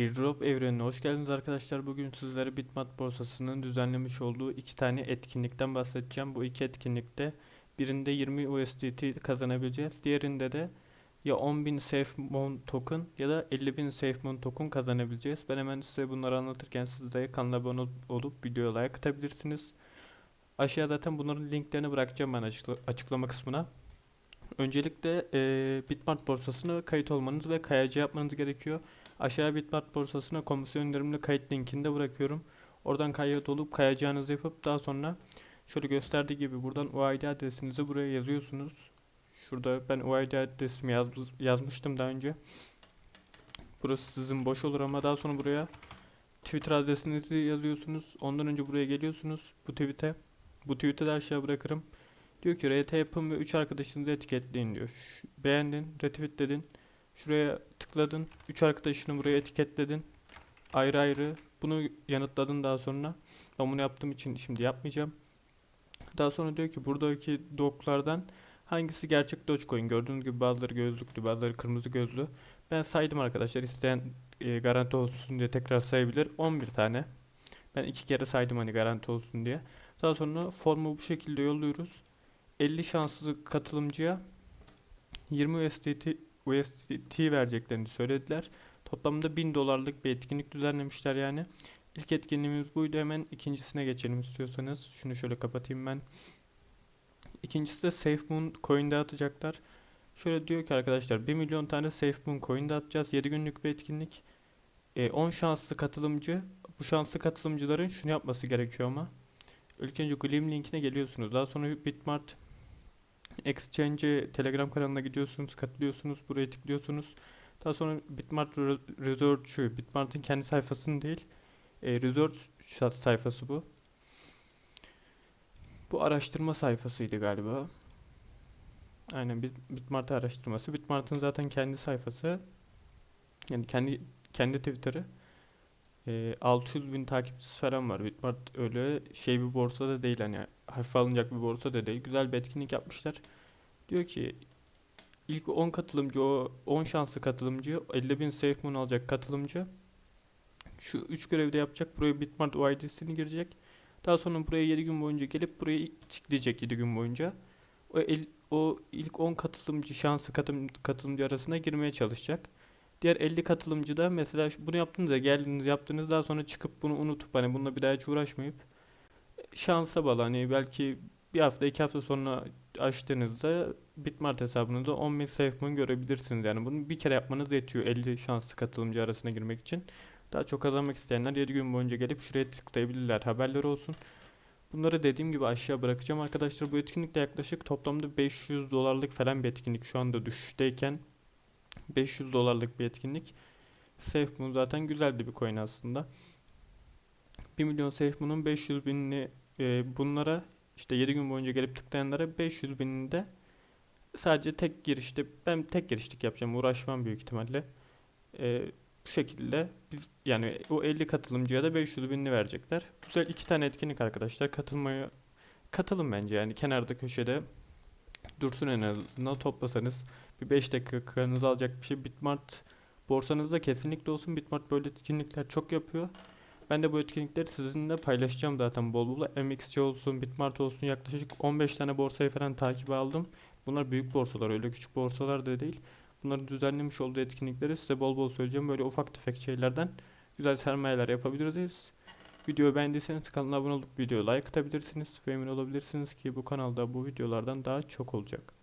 Airdrop evrenine hoş geldiniz arkadaşlar. Bugün sizlere Bitmat borsasının düzenlemiş olduğu iki tane etkinlikten bahsedeceğim. Bu iki etkinlikte birinde 20 USDT kazanabileceğiz. Diğerinde de ya 10.000 SafeMoon token ya da 50.000 SafeMoon token kazanabileceğiz. Ben hemen size bunları anlatırken siz de kanala abone ol- olup videoya like atabilirsiniz. Aşağıya zaten bunların linklerini bırakacağım ben açıkla- açıklama kısmına. Öncelikle eee Bitmart borsasına kayıt olmanız ve KYC yapmanız gerekiyor. Aşağıya Bitmart borsasına komisyon indirimli kayıt linkini de bırakıyorum. Oradan kayıt olup kayacağınızı yapıp daha sonra şöyle gösterdiği gibi buradan UID adresinizi buraya yazıyorsunuz. Şurada ben UID adresimi yaz, yazmıştım daha önce. Burası sizin boş olur ama daha sonra buraya Twitter adresinizi yazıyorsunuz. Ondan önce buraya geliyorsunuz bu tweet'e. Bu tweet'i de aşağı bırakırım. Diyor ki RT yapın ve 3 arkadaşınızı etiketleyin diyor. Beğendin, retweetledin. Şuraya tıkladın. 3 arkadaşını buraya etiketledin. Ayrı ayrı. Bunu yanıtladın daha sonra. Ben bunu yaptığım için şimdi yapmayacağım. Daha sonra diyor ki buradaki doklardan hangisi gerçek Dogecoin? Gördüğünüz gibi bazıları gözlüklü, bazıları kırmızı gözlü. Ben saydım arkadaşlar. İsteyen e, garanti olsun diye tekrar sayabilir. 11 tane. Ben iki kere saydım hani garanti olsun diye. Daha sonra formu bu şekilde yolluyoruz. 50 şanslı katılımcıya 20 USDT USDT vereceklerini söylediler. Toplamda 1000 dolarlık bir etkinlik düzenlemişler yani. İlk etkinliğimiz buydu. Hemen ikincisine geçelim istiyorsanız. Şunu şöyle kapatayım ben. İkincisi de SafeMoon coin dağıtacaklar. Şöyle diyor ki arkadaşlar 1 milyon tane SafeMoon coin dağıtacağız. 7 günlük bir etkinlik. E, 10 şanslı katılımcı. Bu şanslı katılımcıların şunu yapması gerekiyor ama. İlk önce Gleam linkine geliyorsunuz. Daha sonra Bitmart Exchange Telegram kanalına gidiyorsunuz, katılıyorsunuz, buraya tıklıyorsunuz. Daha sonra Bitmart Re- Research'ü, Bitmart'ın kendi sayfasını değil, e, Research sayfası bu. Bu araştırma sayfasıydı galiba. Aynen Bit- Bitmart araştırması. Bitmart'ın zaten kendi sayfası. Yani kendi kendi Twitter'ı. E, 600 bin takipçisi falan var. Bitmart öyle şey bir borsa da değil hani hafife alınacak bir borsa da değil. Güzel bir etkinlik yapmışlar. Diyor ki ilk 10 katılımcı o 10 şanslı katılımcı 50 bin safe moon alacak katılımcı şu 3 görevde yapacak. Buraya Bitmart UID'sini girecek. Daha sonra buraya 7 gün boyunca gelip buraya tıklayacak 7 gün boyunca. O, el, o ilk 10 katılımcı şanslı katılım, katılımcı arasına girmeye çalışacak. Diğer 50 katılımcı da mesela bunu yaptınız ya geldiniz yaptınız daha sonra çıkıp bunu unutup hani bununla bir daha hiç uğraşmayıp şansa bağlı hani belki bir hafta iki hafta sonra açtığınızda Bitmart hesabınızda 10.000 SafeMoon görebilirsiniz. Yani bunu bir kere yapmanız yetiyor 50 şanslı katılımcı arasına girmek için. Daha çok kazanmak isteyenler 7 gün boyunca gelip şuraya tıklayabilirler. Haberleri olsun. Bunları dediğim gibi aşağı bırakacağım arkadaşlar. Bu etkinlikte yaklaşık toplamda 500 dolarlık falan bir etkinlik. Şu anda düşüşteyken 500 dolarlık bir etkinlik. SafeMoon zaten güzeldi bir coin aslında. 1 milyon SafeMoon'un 500 binini e, bunlara işte 7 gün boyunca gelip tıklayanlara 500 binini de sadece tek girişte ben tek girişlik yapacağım uğraşmam büyük ihtimalle. E, bu şekilde biz yani o 50 katılımcıya da 500 binini verecekler. Güzel iki tane etkinlik arkadaşlar. Katılmaya katılın bence yani kenarda köşede dursun en azından toplasanız bir 5 dakikanızı alacak bir şey Bitmart borsanızda kesinlikle olsun. Bitmart böyle etkinlikler çok yapıyor. Ben de bu etkinlikleri sizinle paylaşacağım zaten bol bol. MXC olsun, Bitmart olsun yaklaşık 15 tane borsayı falan takip aldım. Bunlar büyük borsalar öyle küçük borsalar da değil. Bunların düzenlemiş olduğu etkinlikleri size bol bol söyleyeceğim. Böyle ufak tefek şeylerden güzel sermayeler yapabiliriz. Videoyu beğendiyseniz kanala abone olup videoya like atabilirsiniz. Ve emin olabilirsiniz ki bu kanalda bu videolardan daha çok olacak.